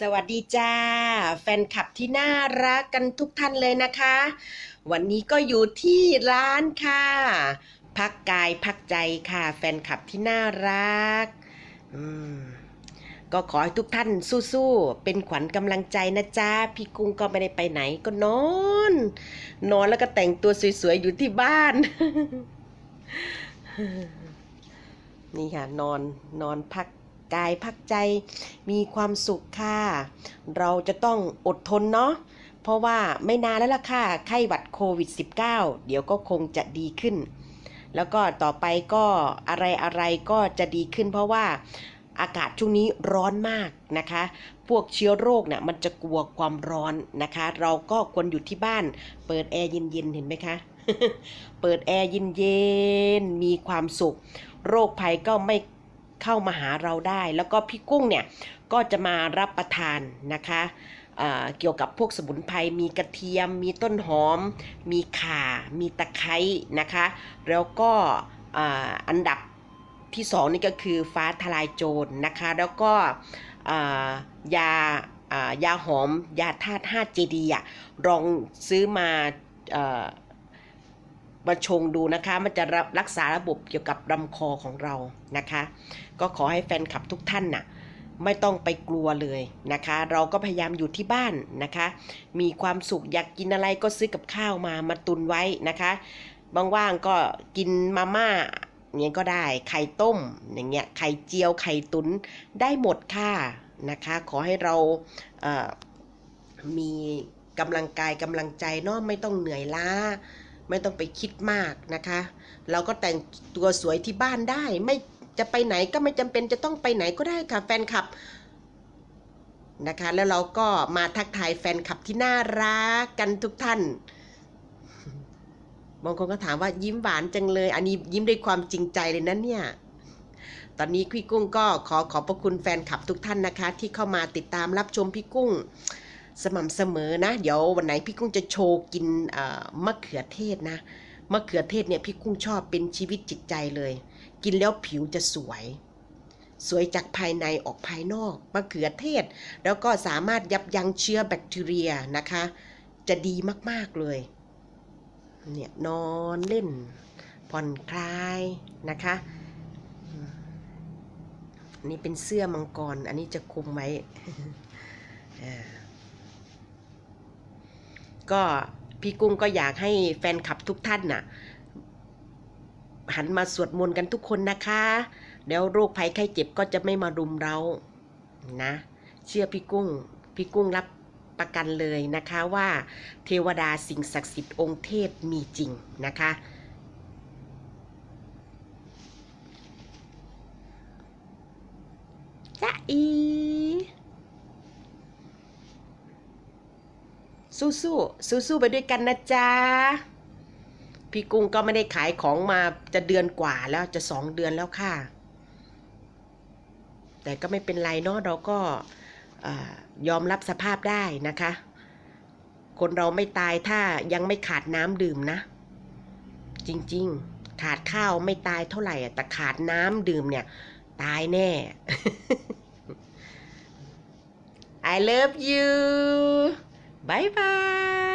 สวัสดีจ้า แฟนคลับที่น่ารักกันทุกท่านเลยนะคะ วันนี้ก็อยู่ที่ร้านค่ะ พักกายพักใจค่ะ แฟนคลับที่น่ารักก็ขอให้ทุกท่านสู้ๆเป็นขวัญกำลังใจนะจ๊ะพี่กุ้งก็ไม่ได้ไปไหนก็นอน นอนแล้วก็แต่งตัวสวยๆอยู่ที่บ้าน นี่ค่ะนอนนอนพัก กายพักใจ มีความสุขค่ะ เราจะต้องอดทนเนาะเพราะว่าไม่นานแล้วล่ะค่ะ ไข้หวัดโควิด -19 เดี๋ยวก็คงจะดีขึ้น แล้วก็ต่อไปก็อะไรอะไรก็จะดีขึ้น เพราะว่าอากาศช่วงนี้ร้อนมากนะคะ พวกเชื้อโรคเนี่ยมันจะกลัวความร้อนนะคะ เราก็ควรอยู่ที่บ้าน เปิดแอร์เย็นๆ เห็นไหมคะ เปิดแอร์เย็นๆ มีความสุข โรคภัยก็ไม่ เข้ามาหาเราได้ แล้วก็พี่กุ้งเนี่ยก็จะมารับประทานนะคะเเกี่ยวกับพวกสมุนไพรมีกระเทียม มีต้นหอม มีข่า มีตะไคร้นะคะ แล้วก็อันดับที่สองนี่ก็คือฟ้าทลายโจรนะคะ แล้วก็ยาายาหอม ยาธาตุ5เจดีอะลองซื้อมา มาชงดูนะคะ มันจะรับรักษาระบบเกี่ยวกับลำคอของเรานะคะ ก็ขอให้แฟนคลับทุกท่านน่ะไม่ต้องไปกลัวเลยนะคะ เราก็พยายามอยู่ที่บ้านนะคะ มีความสุขอยากกินอะไรก็ซื้อกับข้าวมามาตุนไว้นะคะว่างๆก็กินมาม่าเงี้ยก็ได้ไข่ต้มอย่างเงี้ยไข่เจียวไข่ตุนได้หมดค่ะนะคะ ขอให้เราเอ่อมีกำลังกายกำลังใจเนาะไม่ต้องเหนื่อยล้า ไม่ต้องไปคิดมากนะคะ เราก็แต่งตัวสวยที่บ้านได้ ไม่จะไปไหนก็ไม่จำเป็นจะต้องไปไหนก็ได้ค่ะแฟนคลับนะคะ แล้วเราก็มาทักทายแฟนคลับที่น่ารักกันทุกท่านบางคนก็ถามว่ายิ้มหวานจังเลย อันนี้ยิ้มด้วยความจริงใจเลยนะเนี่ย ตอนนี้พี่กุ้งก็ขอขอบพระคุณแฟนคลับทุกท่านนะคะ ที่เข้ามาติดตามรับชมพี่กุ้ง สม่ำเสมอนะ เดี๋ยววันไหนพี่กุ้งจะโชว์กินมะเขือเทศนะมะเขือเทศเนี่ยพี่กุ้งชอบเป็นชีวิตจิตใจเลย กินแล้วผิวจะสวย สวยจากภายในออกภายนอกมะเขือเทศ แล้วก็สามารถยับยั้งเชื้อแบคทีเรียนะคะ จะดีมากๆเลยเนี่ยนอนเล่น ผ่อนคลายนะคะนนี้เป็นเสื้อมังกร อันนี้จะคุมไว้ อ่า ก็พี่กุ้งก็อยากให้แฟนคลับทุกท่านน่ะ หันมาสวดมนต์กันทุกคนนะคะ แล้วโรคภัยไข้เจ็บก็จะไม่มารุมเรานะ เชื่อพี่กุ้ง พี่กุ้งรับประกันเลยนะคะว่าเทวดาสิ่งศักดิ์สิทธิ์องค์เทพมีจริงนะคะ จ้าอี สู้สู้สู้สู้ๆไปด้วยกันนะจ๊ะ พี่กุ้งก็ไม่ได้ขายของมาจะเดือนกว่าแล้วจะสองเดือนแล้วค่ะ แต่ก็ไม่เป็นไรเนาะเราก็ยอมรับสภาพได้นะคะ คนเราไม่ตายถ้ายังไม่ขาดน้ำดื่มนะ จริงๆ ขาดข้าวไม่ตายเท่าไหร่อะแต่ขาดน้ำดื่มเนี่ย ตายแน่ I love you บายบาย